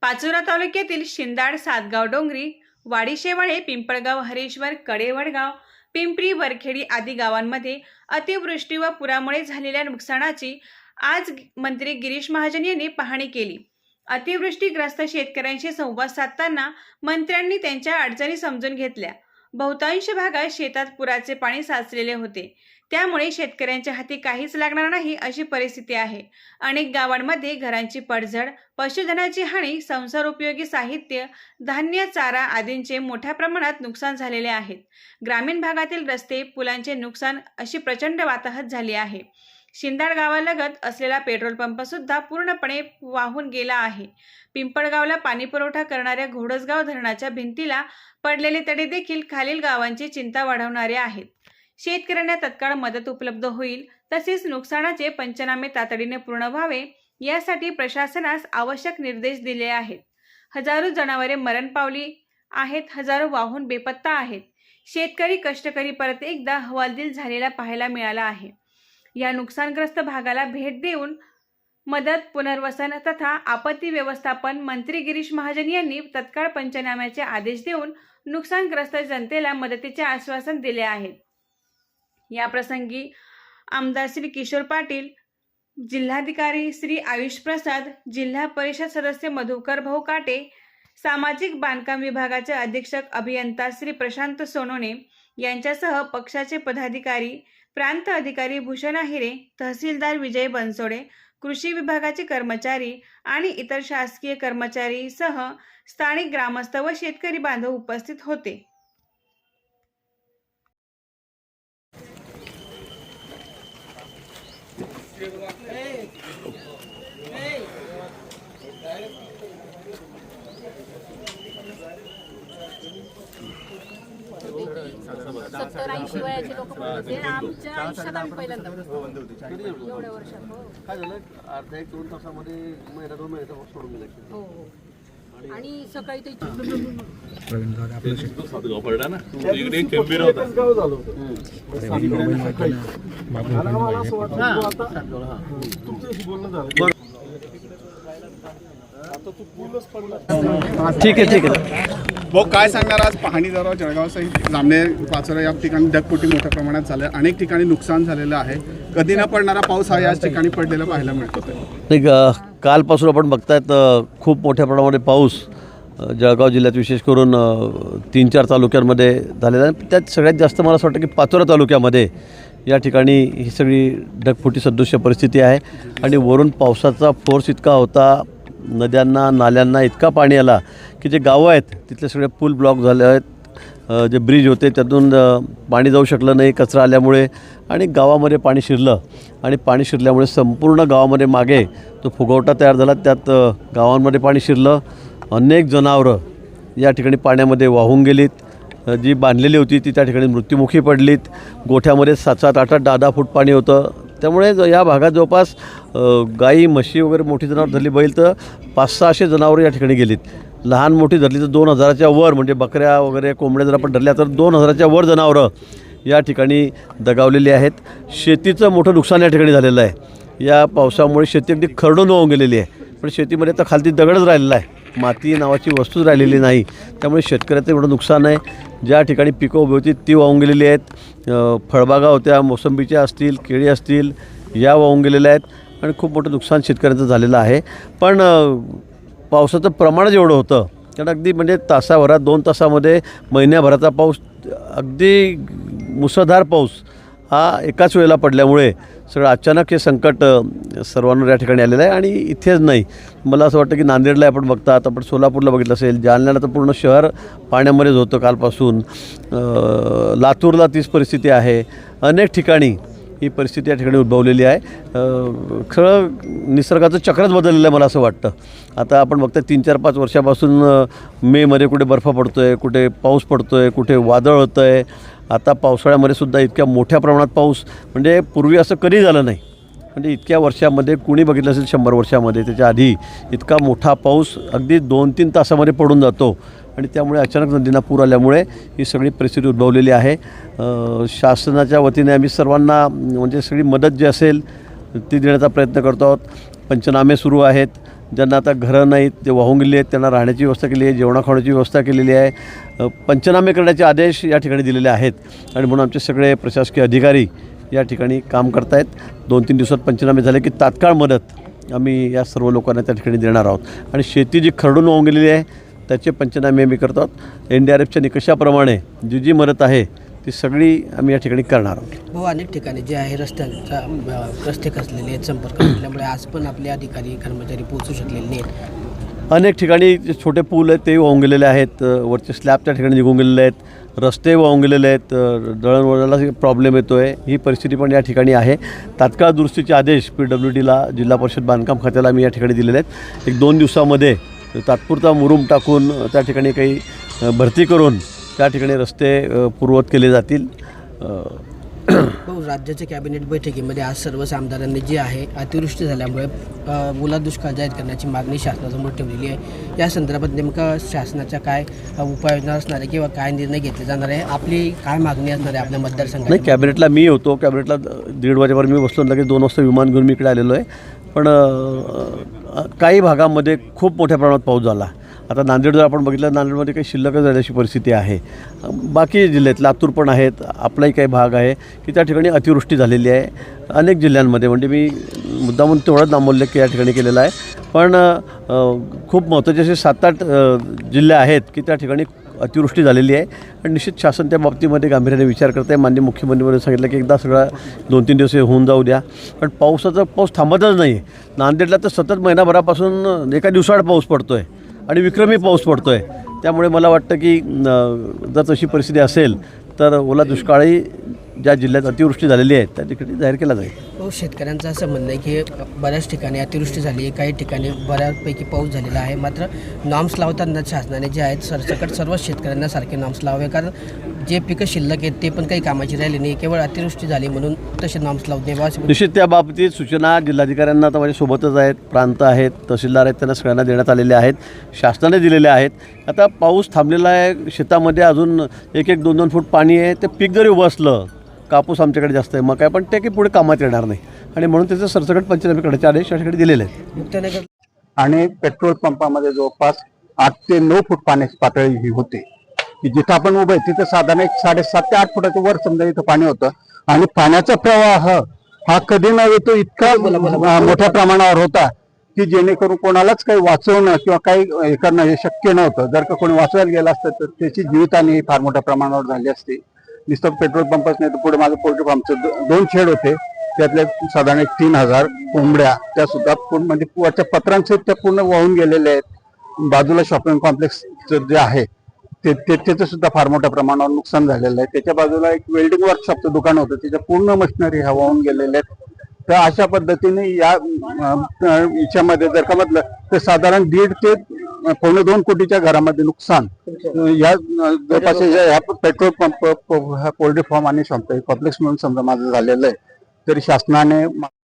पाचोरा तालुक्यातील शिंदाड सातगाव डोंगरी वाडीशेवाळे पिंपळगाव हरेश्वर कडेवडगाव पिंपरी वरखेडी आदी गावांमध्ये अतिवृष्टी व पुरामुळे झालेल्या नुकसानाची आज मंत्री गिरीश महाजन यांनी पाहणी केली. अतिवृष्टीग्रस्त शेतकऱ्यांशी संवाद साधताना मंत्र्यांनी त्यांच्या अडचणी समजून घेतल्या. बहुतांश भागात शेतात पुराचे पाणी साचलेले होते. त्यामुळे शेतकऱ्यांच्या हाती काहीच लागणार नाही अशी परिस्थिती आहे. अनेक गावांमध्ये घरांची पडझड पशुधनाची हानी संसार उपयोगी साहित्य धान्य चारा आदींचे मोठ्या प्रमाणात नुकसान झालेले आहेत. ग्रामीण भागातील रस्ते पुलांचे नुकसान अशी प्रचंड वाताहत झाली आहे. शिंदाड गावालगत असलेला पेट्रोल पंप सुद्धा पूर्णपणे वाहून गेला आहे. पिंपळगावला पाणी पुरवठा करणाऱ्या घोडसगाव धरणाच्या भिंतीला पडलेले तडे देखील खालील गावांची चिंता वाढवणारे आहेत. शेतकऱ्यांना तत्काळ मदत उपलब्ध होईल तसेच नुकसानाचे पंचनामे तातडीने पूर्ण व्हावे यासाठी प्रशासनास आवश्यक निर्देश दिले आहेत. हजारो जनावरे मरण पावली आहेत हजारो वाहून बेपत्ता आहेत. शेतकरी कष्टकरी परत एकदा हवालदिल झालेला पाहायला मिळाला आहे. या नुकसानग्रस्त भागाला भेट देऊन मदत पुनर्वसन तथा आपत्ती व्यवस्थापन मंत्री गिरीश महाजन यांनी तत्काळ पंचनाम्याचे आदेश देऊन नुकसानग्रस्त जनतेला मदतीचे आश्वासन दिले आहे. या प्रसंगी आमदार श्री किशोर पाटील जिल्हाधिकारी श्री आयुष प्रसाद जिल्हा परिषद सदस्य मधुकर भाऊ काटे सामाजिक बांधकाम विभागाचे अधीक्षक अभियंता श्री प्रशांत सोनोने यांच्यासह पक्षाचे पदाधिकारी प्रांत अधिकारी भूषण आहिरे तहसीलदार विजय बनसोडे कृषी विभागाचे कर्मचारी आणि इतर शासकीय कर्मचारी सह स्थानिक ग्रामस्थ व शेतकरी बांधव उपस्थित होते. सत्तर ऐंशी वयाचे लोक होते आमच्या आयुष्यात आम्ही पहिल्यांदा बघितलं. एवढ्या वर्षात हो. काय झालं? अर्धा एक दोन तासामध्ये महिना दोन महिन्याचा सोडून गेला. हो हो. आणि सकाळी ते सातगाव पडला ना? ठीक आहे ठीक आहे. भाऊ काय सांगणार आज? पाहणी दराव जळगाव सहित जामनेर पाचोरा या ठिकाणी ढगफुटी मोठ्या प्रमाणात झाल्या. अनेक ठिकाणी नुकसान झालेलं आहे. कधी न पडणारा पाऊस हा याच ठिकाणी पडलेला पाहायला मिळतो नाही कालपासून आपण बघतायत खूप मोठ्या प्रमाणामध्ये पाऊस जळगाव जिल्ह्यात विशेष करून तीन चार तालुक्यांमध्ये झालेला आहे. त्यात सगळ्यात जास्त मला असं वाटतं की पाचोरा तालुक्यामध्ये या ठिकाणी ही सगळी ढगफुटी सदृश्य परिस्थिती आहे. आणि वरून पावसाचा फोर्स इतका होता नद्यांना नाल्यांना इतका पाणी आला की जे गावं आहेत तिथले सगळे पूल ब्लॉक झाले आहेत. जे ब्रिज होते त्यातून पाणी जाऊ शकलं नाही कचरा आल्यामुळे आणि गावामध्ये पाणी शिरलं. आणि पाणी शिरल्यामुळे संपूर्ण गावामध्ये मागे तो फुगवटा तयार झाला. त्यात गावांमध्ये पाणी शिरलं. अनेक जनावरं या ठिकाणी पाण्यामध्ये वाहून गेलीत. जी बांधलेली होती ती त्या ठिकाणी मृत्युमुखी पडलीत. गोठ्यामध्ये सात सात आठ आठ दहा दहा फूट पाणी होतं. त्यामुळे ज- या भागात जवळपास अ, गाई म्हशी वगैरे मोठी जनावर धरली. बैल तर पाच सहाशे जनावरं या ठिकाणी गेलीत. लहान मोठी धरली तर दोन हजाराच्या वर म्हणजे बकऱ्या वगैरे कोंबड्या जर आपण धरल्या तर दोन हजाराच्या वर जनावरं या ठिकाणी दगावलेली आहेत. शेतीचं मोठं नुकसान या ठिकाणी झालेलं आहे. या पावसामुळे शेती अगदी खरडून वाहून गेलेली आहे. पण शेतीमध्ये तर खालती दगडच राहिलेला आहे. माती नावाची वस्तूच राहिलेली नाही. त्यामुळे शेतकऱ्याचं एवढं नुकसान आहे. ज्या ठिकाणी पिकं उभी होती ती वाहून गेलेली आहेत. फळबागा होत्या मोसंबीच्या असतील केळी असतील या वाहून गेलेल्या आहेत. आणि खूप मोठं नुकसान शेतकऱ्यांचं झालेलं आहे. पण पावसाचं प्रमाणच एवढं होतं कारण अगदी म्हणजे तासाभरात दोन तासामध्ये महिन्याभराचा पाऊस अगदी मुसळधार पाऊस हा एकाच वेळेला पडल्यामुळे सगळं अचानक हे संकट सर्वांवर या ठिकाणी आलेलं आहे आणि इथेच नाही. मला असं वाटतं की नांदेडला आपण बघतात आपण सोलापूरला बघितलं असेल जालन्याला तर पूर्ण शहर पाण्यामध्येच होतं कालपासून. लातूरला तीच परिस्थिती आहे. अनेक ठिकाणी ही परिस्थिती या ठिकाणी उद्भवलेली आहे. खरं निसर्गाचं चक्रच बदललेलं आहे मला असं वाटतं. आता आपण बघता तीन चार पाच वर्षापासून मेमध्ये कुठे बर्फ पडतो आहे कुठे पाऊस पडतो आहे कुठे वादळ होतं आहे आता पावसाळ्यामध्ये सुद्धा इतक्या मोठ्या प्रमाणात पाऊस. म्हणजे पूर्वी असं कधी झालं नाही. म्हणजे इतक्या वर्षामध्ये कुणी बघितलं असेल शंभर वर्षामध्ये त्याच्या आधी इतका मोठा पाऊस अगदी दोन तीन तासामध्ये पडून जातो. आणि त्यामुळे अचानक नदींना पूर आल्यामुळे ही सगळी परिस्थिती उद्भवलेली आहे. शासनाच्या वतीने आम्ही सर्वांना म्हणजे सगळी मदत जी असेल ती देण्याचा प्रयत्न करतो आहोत. पंचनामे सुरू आहेत. ज्यांना आता घरं नाहीत ते वाहून गेले आहेत त्यांना राहण्याची व्यवस्था केली आहे जेवणा खाण्याची व्यवस्था केलेली आहे. पंचनामे करण्याचे आदेश या ठिकाणी दिलेले आहेत. आणि म्हणून आमचे सगळे प्रशासकीय अधिकारी या ठिकाणी काम करतायत. दोन तीन दिवसात पंचनामे झाले की तात्काळ मदत आम्ही या सर्व लोकांना त्या ठिकाणी देणार आहोत. आणि शेती जी खरडून वाहून गेलेली आहे त्याचे पंचनामे आम्ही करतो आहोत. एन डी आर एफच्या निकषाप्रमाणे जी जी मदत आहे ती सगळी आम्ही या ठिकाणी करणार आहोत. हो अनेक ठिकाणी जे आहे रस्त्यांचा रस्ते खचलेले आहेत संपर्क असल्यामुळे आज पण आपले अधिकारी कर्मचारी पोहोचू शकलेले नाहीत. अनेक ठिकाणी जे छोटे पूल आहेत ते वाहून गेलेले आहेत. वरचे स्लॅब त्या ठिकाणी निघून गेलेले आहेत. रस्ते वाहून गेलेले आहेत. दळणवळणाला प्रॉब्लेम येतो आहे ही परिस्थिती पण या ठिकाणी आहे. तात्काळ दुरुस्तीचे आदेश पी डब्ल्यू डीला जिल्हा परिषद बांधकाम खात्याला मी या ठिकाणी दिलेले आहेत. एक दोन दिवसामध्ये तात्पुरता मुरूम टाकून त्या ठिकाणी काही भरती करून त्या ठिकाणी रस्ते पूर्वत केले जातील. भाऊ राज्याच्या कॅबिनेट बैठकीमध्ये आज सर्वच आमदारांनी जे आहे अतिवृष्टी झाल्यामुळे मुला दुष्काळ जाहीर करण्याची मागणी शासनासमोर ठेवलेली आहे. या संदर्भात नेमका शासनाच्या काय उपाययोजना असणार आहे किंवा काय निर्णय घेतले जाणार आहे? आपली काय मागणी असणार आहे आपल्या नाही कॅबिनेटला मी होतो कॅबिनेटला दीड वाजेवर मी बसलो लगेच दोन वाजता विमान घेऊन मी इकडे आलेलो आहे. पण काही भागामध्ये खूप मोठ्या प्रमाणात पाऊस झाला. आता नांदेड जर आपण बघितलं नांदेडमध्ये काही शिल्लकच जाण्याची परिस्थिती आहे. बाकी जिल्ह्यात लातूर पण आहेत आपलाही काही भाग आहे की त्या ठिकाणी अतिवृष्टी झालेली आहे. अनेक जिल्ह्यांमध्ये म्हणजे मी मुद्दामून तेवढाच नामोल्लेख या ठिकाणी केलेला आहे. पण खूप महत्त्वाचे असे सात आठ जिल्हे आहेत की त्या ठिकाणी अतिवृष्टी झालेली आहे. आणि निश्चित शासन त्या बाबतीमध्ये गांभीर्याने विचार करत आहे. मान्य मुख्यमंत्र्यांनी सांगितलं की एकदा सगळं दोन तीन दिवस हे होऊन जाऊ द्या. पण पावसाचा पाऊस थांबतच नाही. नांदेडला तर सतत महिनाभरापासून एका दिवसाआड पाऊस पडतो आहे आणि विक्रमी पाऊस पडतो आहे त्यामुळे मला वाटतं की जर तशी परिस्थिती असेल तर ओला दुष्काळी ज्या जिल्ह्यात अतिवृष्टी झालेली आहे त्या ठिकाणी जाहीर केला जाईल. भाऊ शेतकऱ्यांचं असं म्हणणं आहे की बऱ्याच ठिकाणी अतिवृष्टी झाली आहे काही ठिकाणी बऱ्यापैकी पाऊस झालेला आहे. मात्र नॉम्स लावताना शासनाने जे आहेत सरसकट सर्व शेतकऱ्यांना सारखे नॉम्स लावावे कारण जे पिकं शिल्लक आहेत ते पण काही कामाची राहिली नाही केवळ अतिवृष्टी झाली म्हणून तसे नॉर्म्स लावू नये बा असे निश्चित त्या बाबतीत सूचना जिल्हाधिकाऱ्यांना आता माझ्यासोबतच आहेत प्रांत आहेत तहसीलदार आहेत त्यांना सगळ्यांना देण्यात आलेल्या आहेत शासनाने दिलेल्या आहेत. आता पाऊस थांबलेला आहे शेतामध्ये अजून एक एक दोन दोन फूट पाणी आहे ते पीक जरी बसलं कापूस आमच्याकडे जास्त आहे मग काय पण ते की पुढे कामात येणार नाही. आणि म्हणून त्याचं सरसकट पंचनामे करण्याचे आदेश या ठिकाणी दिलेले आहेत. मुक्तानगर आणि पेट्रोल पंपामध्ये जवळपास आठ ते नऊ फूट पाण्याची पातळी ही होते. की जिथं आपण उभे आहे तिथं साधारण एक साडेसात ते आठ फुटाच्या वर समजा इथं पाणी होतं. आणि पाण्याचा प्रवाह हा कधी नव्हे तो इतका मोठ्या प्रमाणावर होता की जेणेकरून कोणालाच काही वाचवणं किंवा काही हे करणं हे शक्य नव्हतं. जर का कोणी वाचवायला गेलं असतं तर त्याची जीवितहानी ही फार मोठ्या प्रमाणावर झाली असती. नुसतं पेट्रोल पंपच नाही तर पुढे माझं पोल्ट्री फार्मचं दोन शेड होते. त्यातले साधारण एक तीन हजार कोंबड्या त्या सुद्धा पूर्ण म्हणजे वरच्या पत्रांसहित त्या पूर्ण वाहून गेलेल्या आहेत. बाजूला शॉपिंग कॉम्प्लेक्स जे आहे ते त्याचं सुद्धा फार मोठ्या प्रमाणावर नुकसान झालेलं आहे. त्याच्या बाजूला एक वेल्डिंग वर्कशॉपचं दुकान होतं. त्याच्या पूर्ण मशिनरी ह्या वाहून गेलेल्या आहेत. तर अशा पद्धतीने या याच्यामध्ये जर का म्हटलं तर साधारण दीड ते पावणे दोन कोटीच्या घरामध्ये नुकसान. या जवळपास ह्या पेट्रोल पंप पोल्ट्री फार्म आणि कॉम्प्लेक्स म्हणून समजा माझं झालेलं आहे. तरी शासनाने